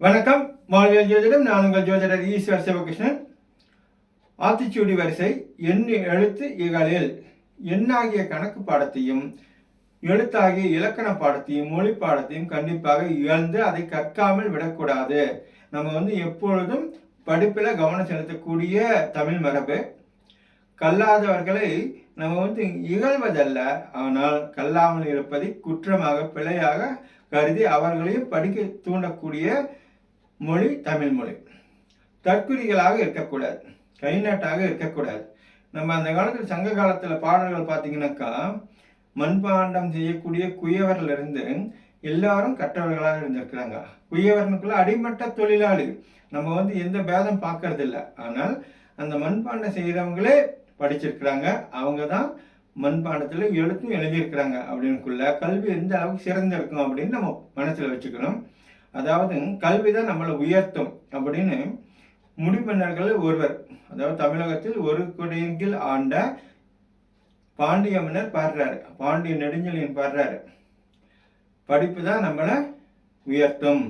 வணக்கம். வாழ்வியல் ஜோதிடம் நான் உங்கள் ஜோதிடர் ஈஸ்வர் சிவகிருஷ்ணன். ஆத்திச்சூடி வரிசை எண்ணு எழுத்து இகழில் எண்ணாகிய கணக்கு பாடத்தையும் எழுத்தாகிய இலக்கண பாடத்தையும் மொழி பாடத்தையும் கண்டிப்பாக இழந்து அதை கற்காமல் விடக்கூடாது. நம்ம வந்து எப்பொழுதும் படிப்பில் கவனம் செலுத்தக்கூடிய தமிழ் மரபு. கல்லாதவர்களை நம்ம வந்து இகழ்வதல்ல. ஆனால் கல்லாமல் இருப்பதை குற்றமாக பிழையாக கருதி அவர்களையும் படிக்க தூண்டக்கூடிய மொழி தமிழ் மொழி. தற்குறிகளாக இருக்கக்கூடாது. கைநாட்டாக இருக்கக்கூடாது. நம்ம அந்த காலத்தில் சங்க காலத்தில் பாடல்கள் பார்த்தீங்கன்னாக்கா மண்பாண்டம் செய்யக்கூடிய குயவர்லேருந்து எல்லாரும் கற்றவர்களாக இருந்திருக்கிறாங்க. குயவர்னுக்குள்ள அடிமட்ட தொழிலாளி. நம்ம வந்து எந்த பேதம் பார்க்கறது இல்லை ஆனால் அந்த மண்பாண்டம் செய்கிறவங்களே படிச்சிருக்கிறாங்க. அவங்க தான் மண்பாண்டத்தில் எழுத்தும் எழுதியிருக்கிறாங்க. அப்படின்னுக்குள்ள கல்வி எந்த அளவுக்கு சிறந்திருக்கும் அப்படின்னு நம்ம மனசில் வச்சுக்கணும். அதாவது கல்வி தான் நம்மளை உயர்த்தும் அப்படின்னு முடிமன்னர்கள் ஒருவர் அதாவது தமிழகத்தில் ஒரு குடையின் கீழ் ஆண்ட பாண்டிய மன்னர் பாடுறாரு. பாண்டிய நெடுஞ்செழியன் பாடுறாரு. படிப்பு தான் நம்மளை உயர்த்தும்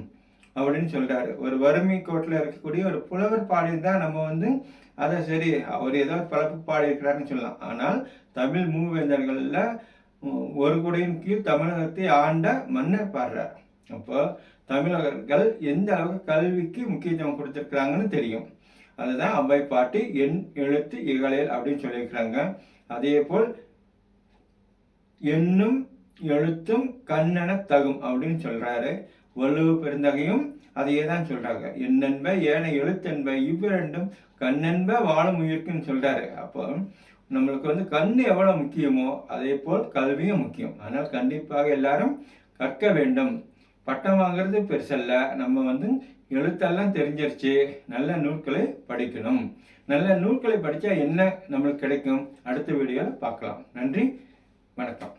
அப்படின்னு சொல்றாரு. ஒரு வறுமை கோட்டில் இருக்கக்கூடிய ஒரு புலவர் பாடியிருந்தால் நம்ம வந்து அதை சரி அவர் ஏதோ பழப்பு பாடியிருக்கிறாருன்னு சொல்லலாம். ஆனால் தமிழ் மூவேந்தர்களில் ஒரு குடையின் கீழ் தமிழகத்தை ஆண்ட மன்னர் பாடுறார். அப்போ தமிழகர்கள் எந்த அளவுக்கு கல்விக்கு முக்கியத்துவம் கொடுத்துருக்குறாங்கன்னு தெரியும். அதுதான் அவ்வை பாட்டு எண் எழுத்து இகழில் அப்படின்னு சொல்லியிருக்கிறாங்க. அதே போல் எண்ணும் எழுத்தும் கண்ணென தகும் அப்படின்னு சொல்றாரு. வலுவு பெருந்தகையும் அதையே தான் சொல்றாங்க. எண்ணென்ப ஏனை எழுத்தென்ப இவ்விரண்டும் கண்ணென்ப வாழும் உயிர்க்குன்னு சொல்றாரு. அப்போ நம்மளுக்கு வந்து கண் எவ்வளோ முக்கியமோ அதே போல் கல்வியும் முக்கியம். ஆனால் கண்டிப்பாக எல்லாரும் கற்க வேண்டும். பட்டம் வாங்குறது பெருசல்ல நம்ம வந்து எழுத்தெல்லாம் தெரிஞ்சிருச்சு. நல்ல நூல்களை படிக்கணும். நல்ல நூல்களை படித்தா என்ன நம்மளுக்கு கிடைக்கும்? அடுத்த வீடியோவில் பார்க்கலாம். நன்றி. வணக்கம்.